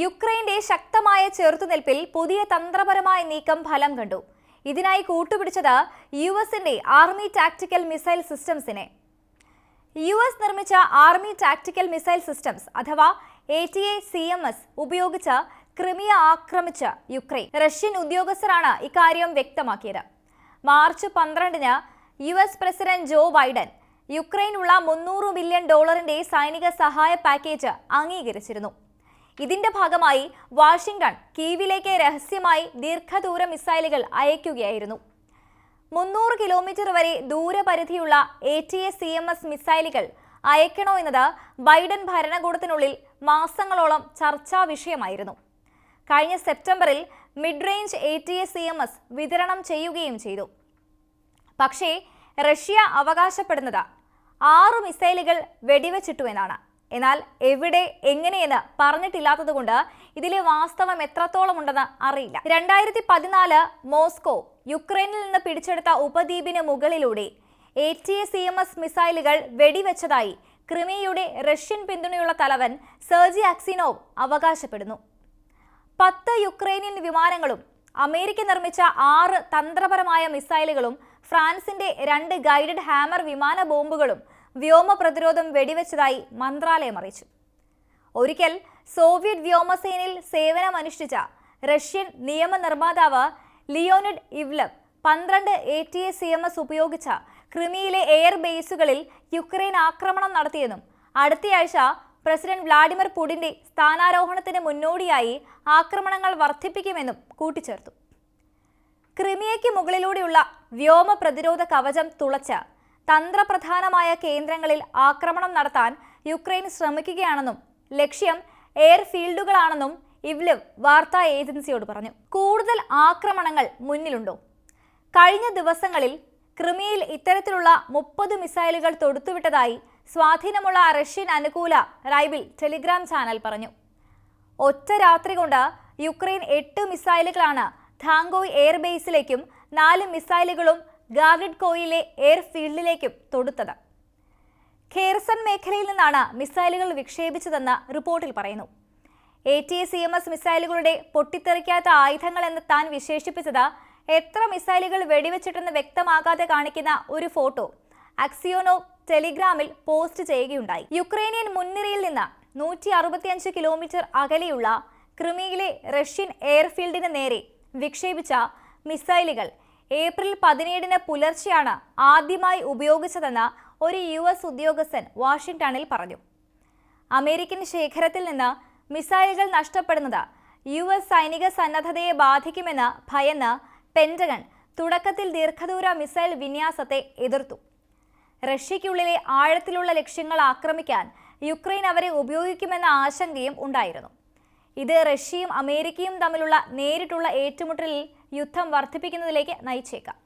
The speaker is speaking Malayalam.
യുക്രൈന്റെ ശക്തമായ ചെറുത്തുനിൽപ്പിൽ പുതിയ തന്ത്രപരമായ നീക്കം ഫലം കണ്ടു. ഇതിനായി കൂട്ടുപിടിച്ചത് യു എസിന്റെ ആർമി ടാക്ടിക്കൽ മിസൈൽ സിസ്റ്റംസിനെ. യു എസ് നിർമ്മിച്ച ആർമി ടാക്ടിക്കൽ മിസൈൽ സിസ്റ്റംസ് അഥവാ A T A C M S ഉപയോഗിച്ച് ക്രിമിയ ആക്രമിച്ച യുക്രൈൻ. റഷ്യൻ ഉദ്യോഗസ്ഥരാണ് ഇക്കാര്യം വ്യക്തമാക്കിയത്. മാർച്ച് പന്ത്രണ്ടിന് U S president Joe Biden യുക്രൈനുള്ള മുന്നൂറ് മില്യൺ ഡോളറിന്റെ സൈനിക സഹായ പാക്കേജ് അംഗീകരിച്ചിരുന്നു. ഇതിന്റെ ഭാഗമായി വാഷിംഗ്ടൺ കീവിലേക്ക് രഹസ്യമായി ദീർഘദൂര മിസൈലുകൾ അയക്കുകയായിരുന്നു മുന്നൂറ് കിലോമീറ്റർ വരെ ദൂരപരിധിയുള്ള A T S C M S മിസൈലുകൾ അയക്കണോ എന്നത് ബൈഡൻ ഭരണകൂടത്തിനുള്ളിൽ മാസങ്ങളോളം ചർച്ചാ വിഷയമായിരുന്നു. കഴിഞ്ഞ സെപ്റ്റംബറിൽ mid range A T S C M S വിതരണം ചെയ്യുകയും ചെയ്തു. പക്ഷേ റഷ്യ അവകാശപ്പെടുന്നത് ആറ് മിസൈലുകൾ വെടിവെച്ചിട്ടു എന്നാണ് എന്നാൽ എവിടെ എങ്ങനെയെന്ന് പറഞ്ഞിട്ടില്ലാത്തതുകൊണ്ട് ഇതിലെ വാസ്തവം എത്രത്തോളം ഉണ്ടെന്ന് അറിയില്ല. രണ്ടായിരത്തി പതിനാല് മോസ്കോ യുക്രൈനിൽ നിന്ന് പിടിച്ചെടുത്ത ഉപദ്വീപിന് മുകളിലൂടെ A T C M S മിസൈലുകൾ വെടിവെച്ചതായി ക്രിമിയയുടെ റഷ്യൻ പിന്തുണയുള്ള തലവൻ സെർജി അക്സിനോവ് അവകാശപ്പെടുന്നു. പത്ത് യുക്രൈനിയൻ വിമാനങ്ങളും അമേരിക്ക നിർമ്മിച്ച ആറ് തന്ത്രപരമായ മിസൈലുകളും ഫ്രാൻസിന്റെ രണ്ട് ഗൈഡഡ് ഹാമർ വിമാന ബോംബുകളും വ്യോമ പ്രതിരോധം വെടിവെച്ചതായി മന്ത്രാലയം അറിയിച്ചു. ഒരിക്കൽ സോവിയറ്റ് വ്യോമസേനയിൽ സേവനമനുഷ്ഠിച്ച റഷ്യൻ നിയമനിർമ്മാതാവ് ലിയോണിഡ് ഇവ്ലവ് പന്ത്രണ്ട് A T S C M S ഉപയോഗിച്ച ക്രിമിയിലെ എയർ ബേസുകളിൽ യുക്രൈൻ ആക്രമണം നടത്തിയെന്നും അടുത്തയാഴ്ച പ്രസിഡന്റ് വ്ളാഡിമിർ പുടിന്റെ സ്ഥാനാരോഹണത്തിന് മുന്നോടിയായി ആക്രമണങ്ങൾ വർദ്ധിപ്പിക്കുമെന്നും കൂട്ടിച്ചേർത്തു. ക്രിമിയയ്ക്ക് മുകളിലൂടെയുള്ള വ്യോമ പ്രതിരോധ കവചം തുളച്ച് തന്ത്രപ്രധാനമായ കേന്ദ്രങ്ങളിൽ ആക്രമണം നടത്താൻ യുക്രൈൻ ശ്രമിക്കുകയാണെന്നും ലക്ഷ്യം എയർഫീൽഡുകളാണെന്നും ഇവ്ലിവ് വാർത്താ ഏജൻസിയോട് പറഞ്ഞു. കൂടുതൽ ആക്രമണങ്ങൾ മുന്നിലുണ്ടോ? കഴിഞ്ഞ ദിവസങ്ങളിൽ ക്രിമിയയിൽ ഇത്തരത്തിലുള്ള മുപ്പത് മിസൈലുകൾ തൊടുത്തുവിട്ടതായി സ്വാധീനമുള്ള റഷ്യൻ അനുകൂല റൈബിൽ ടെലിഗ്രാം ചാനൽ പറഞ്ഞു. ഒറ്റ രാത്രി കൊണ്ട് യുക്രൈൻ എട്ട് മിസൈലുകളാണ് ധാങ്കോയ് എയർബേസിലേക്കും നാല് മിസൈലുകളും ഗാർഡിഡ് കോയിലെ എയർഫീൽഡിലേക്കും തൊടുത്തത്. ഖേർസൺ മേഖലയിൽ നിന്നാണ് മിസൈലുകൾ വിക്ഷേപിച്ചതെന്ന് റിപ്പോർട്ടിൽ പറയുന്നു. A T C M S മിസൈലുകളുടെ പൊട്ടിത്തെറിക്കാത്ത ആയുധങ്ങൾ എന്ന് താൻ വിശേഷിപ്പിച്ചത് എത്ര മിസൈലുകൾ വെടിവെച്ചിട്ടെന്ന് വ്യക്തമാകാതെ കാണിക്കുന്ന ഒരു ഫോട്ടോ അക്സിയോനോ ടെലിഗ്രാമിൽ പോസ്റ്റ് ചെയ്യുകയുണ്ടായി. യുക്രൈനിയൻ മുൻനിരയിൽ നിന്ന് നൂറ്റി അറുപത്തിയഞ്ച് കിലോമീറ്റർ അകലെയുള്ള ക്രിമിയിലെ റഷ്യൻ എയർഫീൽഡിന് നേരെ വിക്ഷേപിച്ച മിസൈലുകൾ ഏപ്രിൽ പതിനേഴിന് പുലർച്ചെയാണ് ആദ്യമായി ഉപയോഗിച്ചതെന്ന് ഒരു യു എസ് ഉദ്യോഗസ്ഥൻ വാഷിംഗ്ടണിൽ പറഞ്ഞു. അമേരിക്കൻ ശേഖരത്തിൽ നിന്ന് മിസൈലുകൾ നഷ്ടപ്പെടുന്നത് യു എസ് സൈനിക സന്നദ്ധതയെ ബാധിക്കുമെന്ന് ഭയന്ന് പെന്റഗൺ തുടക്കത്തിൽ ദീർഘദൂര മിസൈൽ വിന്യാസത്തെ എതിർത്തു. റഷ്യയ്ക്കുള്ളിലെ ആഴത്തിലുള്ള ലക്ഷ്യങ്ങൾ ആക്രമിക്കാൻ യുക്രൈൻ അവരെ ഉപയോഗിക്കുമെന്ന ആശങ്കയും ഉണ്ടായിരുന്നു. ഇത് റഷ്യയും അമേരിക്കയും തമ്മിലുള്ള നേരിട്ടുള്ള ഏറ്റുമുട്ടലിൽ യുദ്ധം വർദ്ധിപ്പിക്കുന്നതിലേക്ക് നയിച്ചേക്കാം.